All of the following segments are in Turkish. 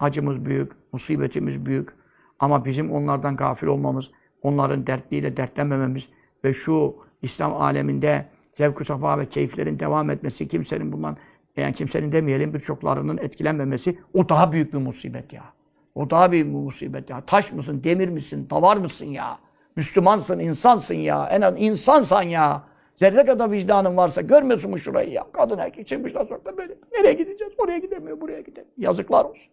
acımız büyük, musibetimiz büyük. Ama bizim onlardan gafil olmamız, onların dertliyle dertlenmememiz ve şu İslam aleminde zevk-ı safa ve keyiflerin devam etmesi, kimsenin bundan, yani kimsenin demeyelim birçoklarının etkilenmemesi o daha büyük bir musibet ya. O daha büyük bir musibet ya. Taş mısın, demir misin, davar mısın ya? Müslümansın, insansın ya. En az insansan ya. Zerre kadar vicdanın varsa görmüyorsun mu şurayı ya? Kadın erkek çıkmışlar sokakta böyle. Nereye gideceğiz? Oraya gidemiyor, buraya gidemiyor. Yazıklar olsun.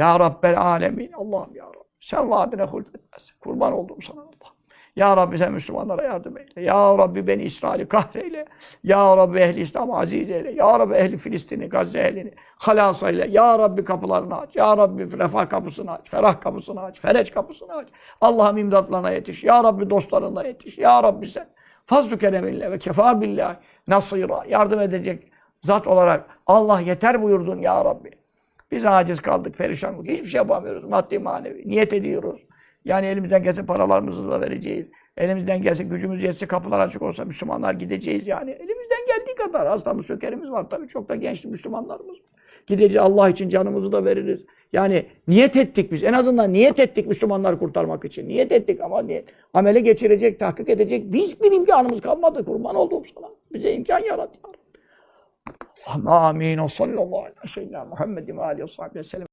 Ya Rabbel Alemin. Allah'ım ya Rabbi. Sen vaadine hulfetmezsin. Kurban oldum sana Allah. Ya Rabbi sen Müslümanlara yardım eyle. Ya Rabbi beni İsrail'i kahreyle. Ya Rabbi ehli İslam'ı aziz eyle. Ya Rabbi ehli Filistin'i, Gazze ehlini halas eyle. Ya Rabbi kapılarını aç. Ya Rabbi refah kapısını aç. Ferah kapısını aç. Fereç kapısını aç. Allah'ım imdatlarına yetiş. Ya Rabbi dostlarına yetiş. Ya Rabbi sen fazl-ı kereminle ve kefa billah nasira yardım edecek zat olarak Allah yeter buyurdun ya Rabbi. Biz aciz kaldık, perişan kaldık. Hiçbir şey yapamıyoruz. Maddi manevi. Niyet ediyoruz. Yani elimizden gelse paralarımızı da vereceğiz. Elimizden gelse gücümüz yetse kapılar açık olsa Müslümanlar gideceğiz yani. Elimizden geldiği kadar. Hastamız, sökerimiz var tabii. Çok da genç Müslümanlarımız. Gideceğiz Allah için canımızı da veririz. Yani niyet ettik biz. En azından niyet ettik Müslümanları kurtarmak için. Niyet ettik ama niyet. Amele geçirecek, tahkik edecek hiçbir imkanımız kalmadı. Kurban olduğum sana. Bize imkan yarat ya. Allah'ım amin. O sallallahu aleyhi ve sellem. Muhammedin ve aleyhi ve sellem.